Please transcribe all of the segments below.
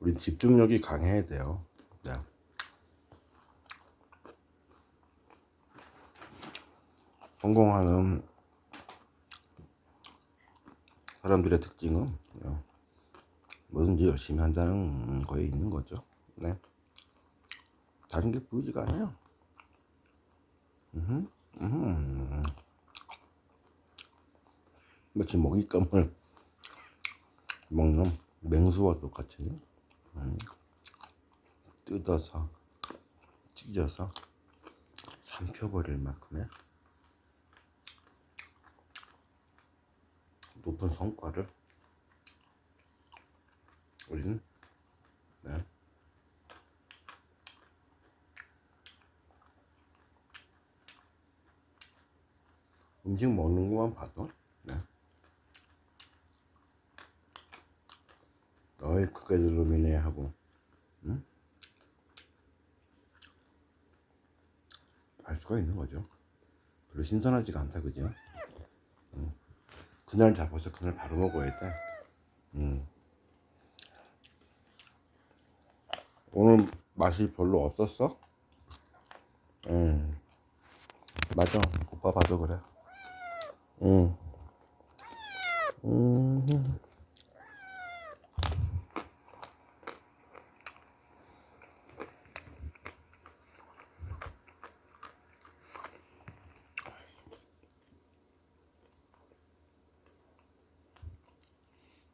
우리 집중력이 강해야 돼요. 네. 성공하는 사람들의 특징은 네. 뭐든지 열심히 한다는 거에 있는 거죠. 네. 다른 게 보이지가 않아요. 음, 음. 마치 먹잇감을 먹는 맹수와 똑같이 음. 뜯어서 찢어서 삼켜버릴 만큼의 높은 성과를 우리는 네. 음식 먹는 것만 봐도 네. 어이 그까지 놈이네 하고 응? 알 수가 있는 거죠 별로 신선하지가 않다 그죠 응. 그날 잡아서 그날 바로 먹어야 돼 응. 오늘 맛이 별로 없었어? 응. 맞아 오빠 봐도 그래 응. 음.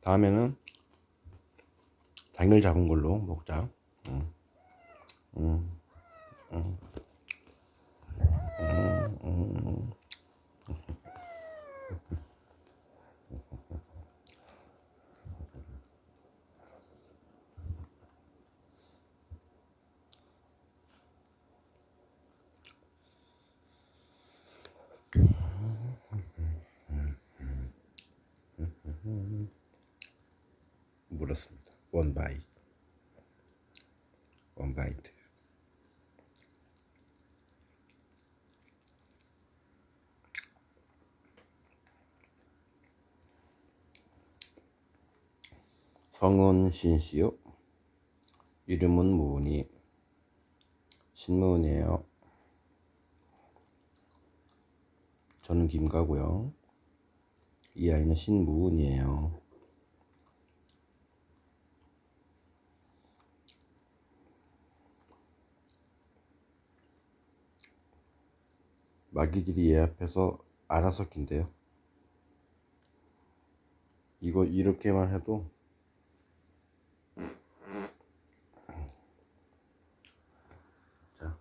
다음에는 당일 잡은 걸로 먹자. 응. 응. 응. 응. 원 바이트. 원 바이트. 성은 신씨요. 이름은 무은이. 신무은이에요. 저는 김가고요. 이 아이는 신무은이에요. 마귀들이 얘 앞에서 알아서 낀대요. 이거 이렇게만 해도 자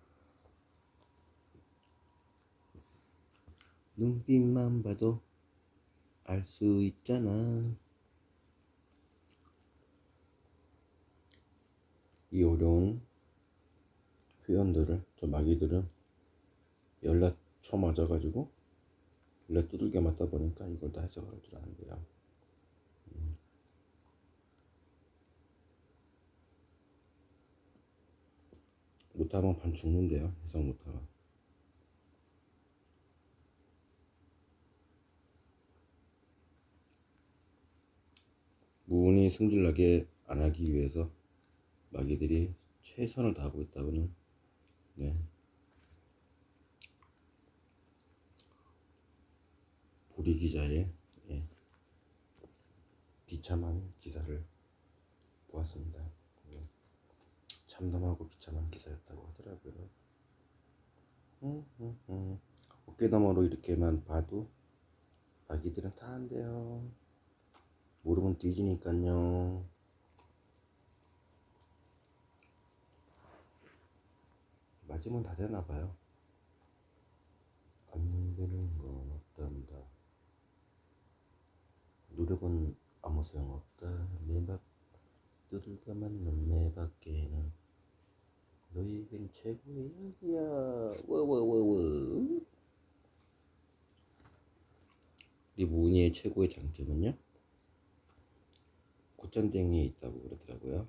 눈빛만 봐도 알 수 있잖아. 이 어려운 표현들을 저 마귀들은 연락 쳐 맞아가지고 연락 두들겨 맞다 보니까 이걸 다 해석을 할 줄 아는데요. 음. 못하면 반 죽는데요. 해석 못하면. 무운이 승질나게 안 하기 위해서 마귀들이 최선을 다하고 있다고는 네. 보리 기자의 예, 비참한 기사를 보았습니다. 예, 참담하고 비참한 기사였다고 하더라고요. 음, 음, 음. 어깨너머로 이렇게만 봐도 아기들은 다 한대요. 모르면 뒤지니까요. 맞으면 다 되나 봐요. 안 되는 건 없단다. 노력은 아무 소용없다. 매박 두들겨 맞는 매밖에는 너희에겐 최고의 약이야. 워워워워. 이 무늬의 최고의 장점은요. 곧장땡이에 있다고 그러더라고요.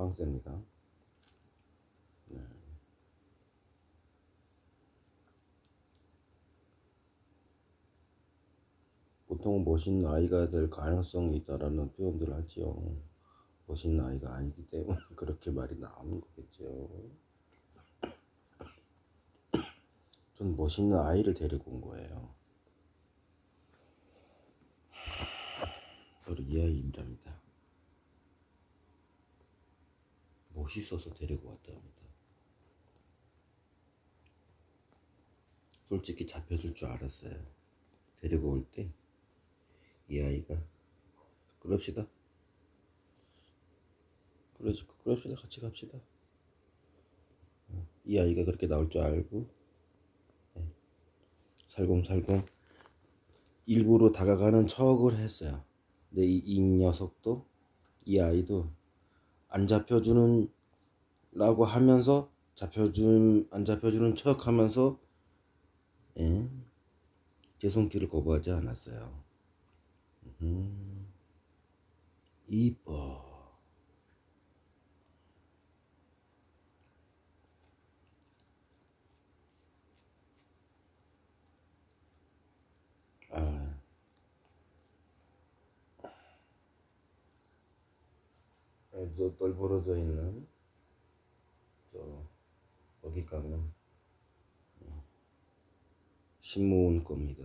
감방새입니다. 네. 보통 멋있는 아이가 될 가능성이 있다라는 표현들을 하지요. 멋있는 아이가 아니기 때문에 그렇게 말이 나오는 거겠죠. 전 멋있는 아이를 데리고 온 거예요. 저를 이 아이입니다. 멋있어서 데리고 왔다 합니다. 솔직히 잡혀줄 줄 알았어요. 데리고 올 때 이 아이가 그럽시다. 그러지 그럽시다. 같이 갑시다. 어, 이 아이가 그렇게 나올 줄 알고 네. 살금살금 일부러 다가가는 척을 했어요. 근데 이, 이 녀석도 이 아이도 안 잡혀주는 라고 하면서 잡혀준 안 잡혀주는 척 하면서 예, 제 손길을 거부하지 않았어요. 음, 이뻐. 저 널브러져 있는 저 어깃감은 신모은 겁니다.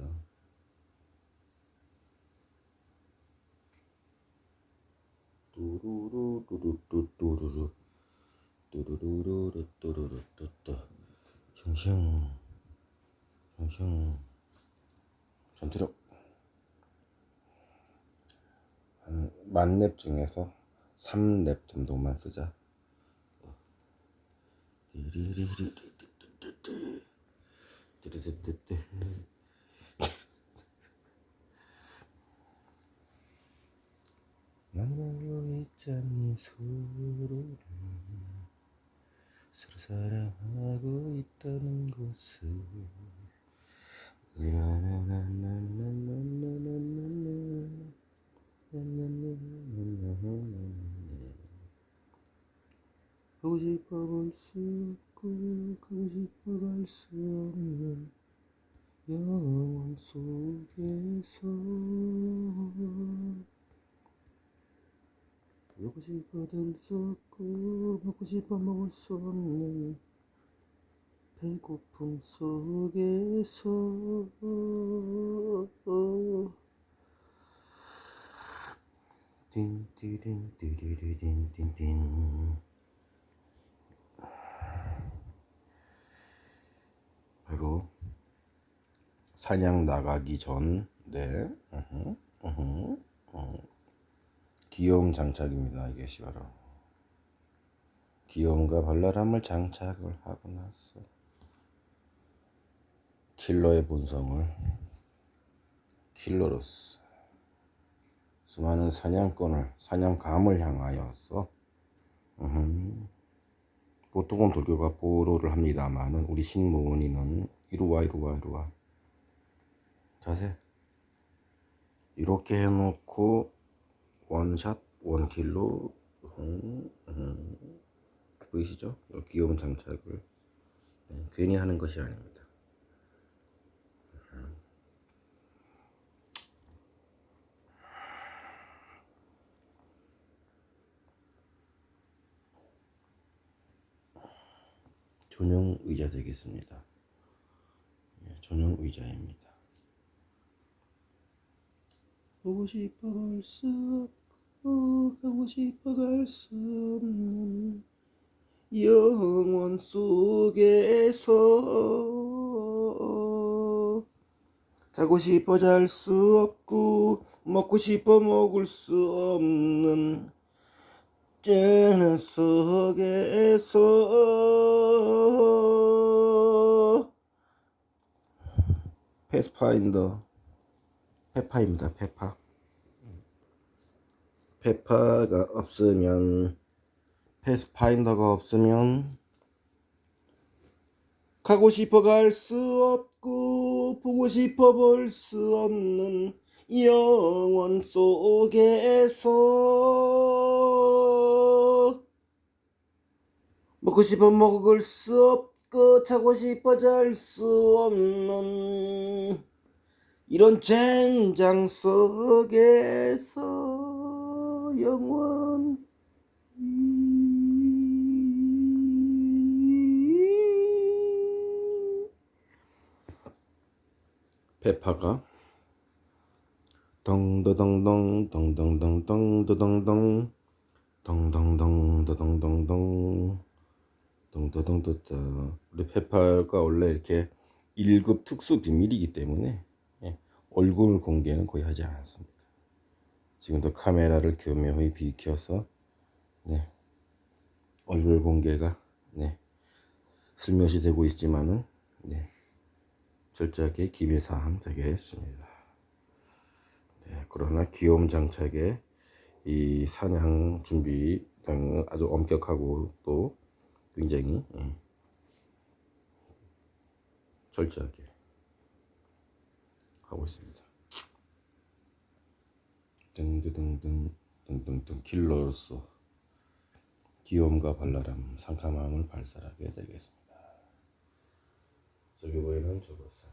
뚜루루루루루루루 뚜루루루루 뚜루루 뚜뚜 샹샹 샹샹 전투력. 한 만렙 중에서 3렙 정도만 쓰자 알고 있잖니 서로를 서로 사랑하고 있다는 것을 가고 싶어 볼 수 없고 가고 싶어 갈 수 없는 영원 속에서 보고 싶어 들수 없고 먹고 싶어 먹을 수 없는 배고픔 속에서 띵띠린 띠리리린 띵띵 바로 사냥 나가기 전 네. 으흠, 으흠, 으흠. 귀여움 장착입니다. 이것이 바로 귀여움과 발랄함을 장착을 하고 나서 킬러의 본성을 킬러로서 수많은 사냥꾼을 사냥감을 향하여서 으흠, 보통은 돌교가 보로를 합니다만은 우리 식모은이는 이리와 이리와 이리와 자세 이렇게 해놓고 원샷 원킬로 음, 음. 보이시죠? 이 귀여운 장착을 네, 괜히 하는 것이 아닙니다. 전용 의자 되겠습니다. 예, 전용 의자입니다. 보고 싶어 볼 수 없고 가고 싶어 갈 수 없는 영원 속에서 자고 싶어 잘 수 없고 먹고 싶어 먹을 수 없는 쩌는 속에서 패스파인더 페파입니다. 페파. 페파가 없으면 패스파인더가 없으면 가고 싶어 갈 수 없고 보고 싶어 볼 수 없는 영원 속에서 먹고 싶어 먹을 수 없고 자고 싶어 잘 수 없는 이런 젠장 속에서 영원 페파가 덩더덩덩 덩덩덩덩 더덩덩 덩덩덩 더덩덩덩 덩더덩더덩. 우리 페파가 원래 이렇게 1급 특수 비밀이기 때문에 예, 얼굴 공개는 거의 하지 않습니다. 지금도 카메라를 교묘히 비켜서 네, 얼굴 공개가 네, 슬며시 되고 있지만은 네, 철저하게 기밀 사항 되겠습니다. 네, 그러나 귀여움 장착에 이 사냥 준비 등은 아주 엄격하고 또 굉장히 예, 철저하게 하고 있습니다. 등등등 등 등등등 킬러로서 귀여움과 발랄함, 상큼함을 발산하게 되겠습니다. 저기 보이는 저것은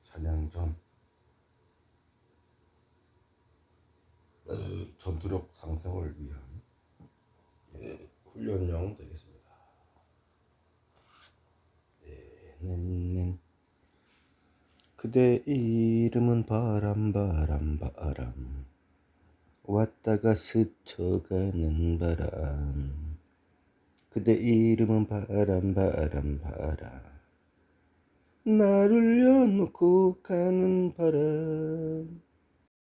사냥 전 어, 전투력 상승을 위한 예, 훈련용 되겠습니다. 네, nen, 그대 이름은 바람 바람 바람. 왔다가 스쳐가는 바람. 그대 이름은 바람 바람 바람. 나를 려놓고 가는 바람